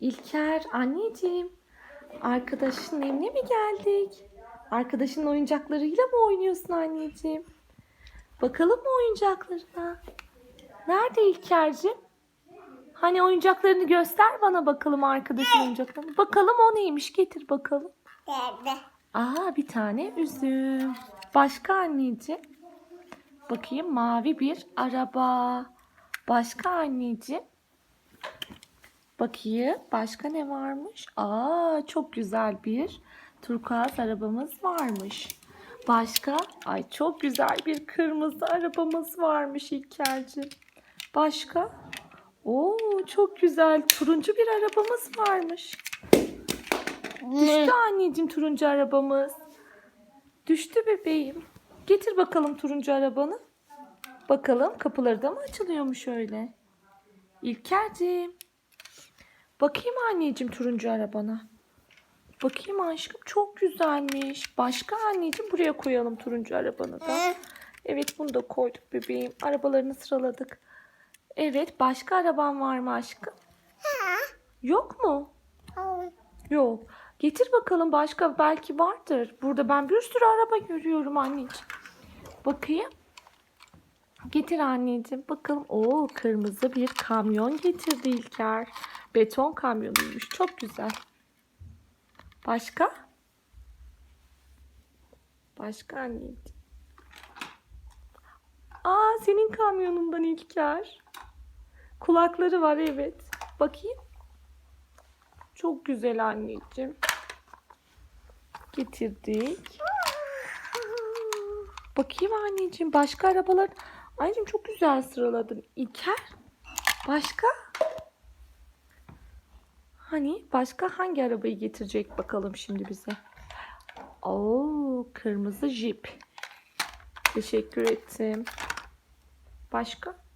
İlker anneciğim arkadaşın evine mi geldik? Arkadaşının oyuncaklarıyla mı oynuyorsun anneciğim? Bakalım mı oyuncaklarına? Nerede İlker'cim? Hani oyuncaklarını göster bana bakalım arkadaşın oyuncaklarını. Bakalım o neymiş getir bakalım. Dede. Aa bir tane üzüm. Başka anneciğim? Bakayım mavi bir araba. Başka anneciğim? Bakayım başka ne varmış? Aa çok güzel bir turkuaz arabamız varmış. Başka? Ay çok güzel bir kırmızı arabamız varmış İlker'cim. Başka? Oo çok güzel turuncu bir arabamız varmış. Düştü anneciğim turuncu arabamız. Düştü bebeğim. Getir bakalım turuncu arabanı. Bakalım kapıları da mı açılıyormuş öyle? İlker'cim. Bakayım anneciğim turuncu arabana. Bakayım aşkım çok güzelmiş. Başka anneciğim buraya koyalım turuncu arabanı da. Evet bunu da koyduk bebeğim. Arabalarını sıraladık. Evet başka araban var mı aşkım? Yok mu? Yok. Getir bakalım başka belki vardır. Burada ben bir sürü araba görüyorum anneciğim. Bakayım. Getir anneciğim. Bakalım. Oo kırmızı bir kamyon getirdi İlker. Beton kamyonuymuş. Çok güzel. Başka? Başka anneciğim. Aa senin kamyonundan İlker. Kulakları var evet. Bakayım. Çok güzel anneciğim. Getirdik. Bakayım anneciğim başka arabalar. Anneciğim çok güzel sıraladın. İlker. Başka? Hani başka hangi arabayı getirecek bakalım şimdi bize. Oo kırmızı jip. Teşekkür ettim. Başka?